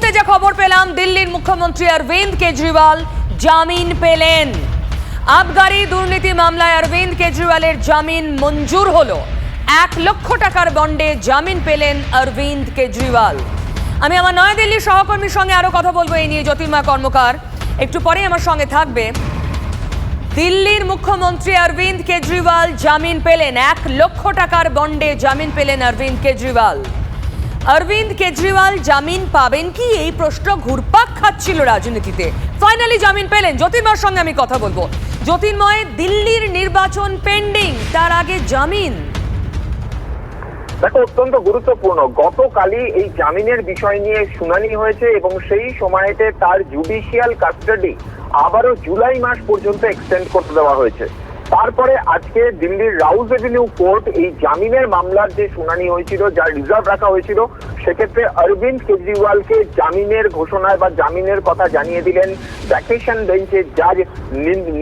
মুহূর্তে যে খবর পেলাম, দিল্লির মুখ্যমন্ত্রী অরবিন্দ কেজরিওয়াল জামিন পেলেন। আবগারি দুর্নীতি মামলায় অরবিন্দ কেজরিওয়ালের জামিন মঞ্জুর হলো। এক লক্ষ টাকার বন্ডে জামিন পেলেন অরবিন্দ কেজরিওয়াল। আমি আমার নয়াদিল্লির সহকর্মীর সঙ্গে আরও কথা বলব, এই নিয়ে জ্যোতির্ময় কর্মকার একটু পরেই আমার সঙ্গে থাকবে। দিল্লির মুখ্যমন্ত্রী অরবিন্দ কেজরিওয়াল জামিন পেলেন। এক লক্ষ টাকার বন্ডে জামিন পেলেন অরবিন্দ কেজরিওয়াল। অরবিন্দ কেজরিওয়াল জামিন পাবেন কি? এই প্রশ্ন ঘুরপাক খাচ্ছিল রাজনীতিতে। ফাইনালি জামিন পেলেন জ্যোতির্ময়ের সঙ্গে আমি কথা বলব। জ্যোতির্ময়, দিল্লির নির্বাচন পেন্ডিং তার আগে জামিন। দেখো, অত্যন্ত গুরুত্বপূর্ণ। গতকালই এই জামিনের বিষয় নিয়ে শুনানি হয়েছে এবং সেই সময়তে তার জুডিশিয়াল কাস্টাডি আবারও জুলাই মাস পর্যন্ত এক্সটেন্ড করতে দেওয়া হয়েছে। তারপরে আজকে দিল্লির রাউজ এভিনিউ কোর্ট এই জামিনের মামলার যে শুনানি হয়েছিল, যার রিজার্ভ রাখা হয়েছিল, সেক্ষেত্রে অরবিন্দ কেজরিওয়ালকে জামিনের ঘোষণায় বা জামিনের কথা জানিয়ে দিলেন ভ্যাকেশন বেঞ্চের জাজ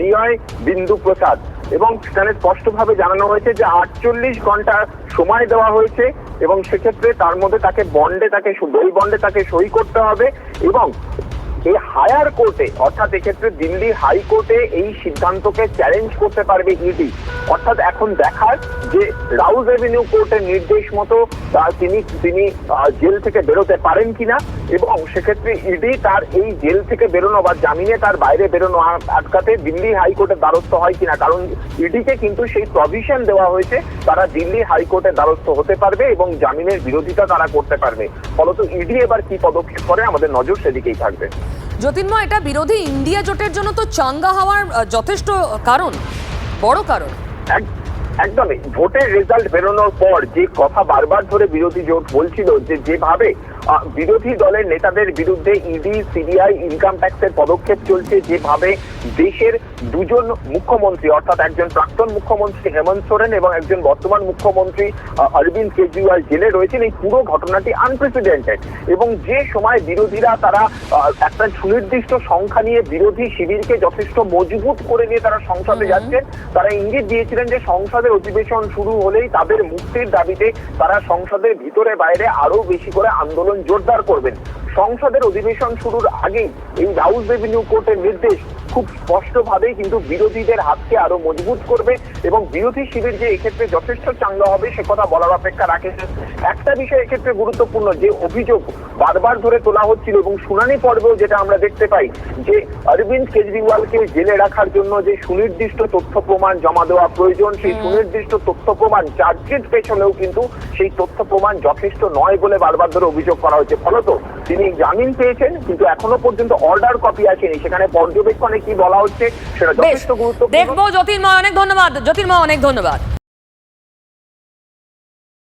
নিয়য় বিন্দু প্রসাদ এবং সেখানে স্পষ্টভাবে জানানো হয়েছে যে আটচল্লিশ ঘণ্টা সময় দেওয়া হয়েছে এবং সেক্ষেত্রে তার মধ্যে তাকে বন্ডে তাকে ওই বন্ডে তাকে সই করতে হবে এবং এই হায়ার কোর্টে, অর্থাৎ এক্ষেত্রে দিল্লি হাইকোর্টে এই সিদ্ধান্তকে চ্যালেঞ্জ করতে পারবে ইডি অর্থাৎ এখন দেখার যে রাউজ এভিনিউ কোর্টের নির্দেশ মতো তিনি তিনি জেল থেকে বেরোতে পারেন কিনা, এবং সেক্ষেত্রে ইডি তার এই জেল থেকে বেরোনো বা জামিনে তার বাইরে বেরোনো আটকাতে দিল্লি হাইকোর্টের দ্বারস্থ হয় কিনা, কারণ ইডিকে কিন্তু সেই প্রভিশন দেওয়া হয়েছে, তারা দিল্লি হাইকোর্টের দ্বারস্থ হতে পারবে এবং জামিনের বিরোধিতা তারা করতে পারবে। ফলত ইডি এবার কি পদক্ষেপ করে, আমাদের নজর সেদিকেই থাকবে। জ্যোতির্ময় এটা বিরোধী ইন্ডিয়া জোটের জন্য তো চাঙ্গা হওয়ার যথেষ্ট কারণ, বড় কারণ। একদমই। ভোটের রেজাল্ট বেরোনোর পর যে কথা বারবার ধরে বিরোধী জোট বলছিল যে যেভাবে বিরোধী দলের নেতাদের বিরুদ্ধে ইডি সিবিআই ইনকাম ট্যাক্সের পদক্ষেপ চলছে যেভাবে দেশের দুজন মুখ্যমন্ত্রী অর্থাৎ একজন প্রাক্তন মুখ্যমন্ত্রী হেমন্ত সোরেন এবং একজন বর্তমান মুখ্যমন্ত্রী অরবিন্দ কেজরিওয়াল জেলে রয়েছেন। এই পুরো ঘটনাটি আনপ্রেসিডেন্টেড এবং যে সময় বিরোধীরা তারা একটা সুনির্দিষ্ট সংখ্যা নিয়ে বিরোধী শিবিরকে যথেষ্ট মজবুত করে নিয়ে তারা সংসদে যাচ্ছেন তারা ইঙ্গিত দিয়েছিলেন যে সংসদের অধিবেশন শুরু হলেই তাদের মুক্তির দাবিতে তারা সংসদের ভিতরে বাইরে আরও বেশি করে আন্দোলন জোরদার করবেন। সংসদের অধিবেশন শুরুর আগেই এই রাউজ রেভিনিউ কোর্টের নির্দেশ খুব স্পষ্টভাবেই কিন্তু বিরোধীদের হাতকে আরও মজবুত করবে এবং বিরোধী শিবির যে এক্ষেত্রে যথেষ্ট চাঙ্গা হবে সে কথা বলার অপেক্ষা রাখে একটা বিষয় এক্ষেত্রে গুরুত্বপূর্ণ যে অভিযোগ বারবার ধরে তোলা হচ্ছিল এবং শুনানি পর্বেও যেটা আমরা দেখতে পাই যে অরবিন্দ কেজরিওয়ালকে জেলে রাখার জন্য যে সুনির্দিষ্ট তথ্য প্রমাণ জমা দেওয়া প্রয়োজন সেই সুনির্দিষ্ট তথ্য প্রমাণ চার্জশিট পেছনেও কিন্তু সেই তথ্য প্রমাণ যথেষ্ট নয় বলে বারবার ধরে অভিযোগ করা হয়েছে। ফলত তিনি জামিন পেয়েছেন কিন্তু এখনও পর্যন্ত অর্ডার কপি আসেনি। সেখানে পর্যবেক্ষণে কি বলা হচ্ছে সেটা যথেষ্ট গুরুত্ব দেখব জ্যোতির্ময় অনেক ধন্যবাদ। জ্যোতির্ময় অনেক ধন্যবাদ।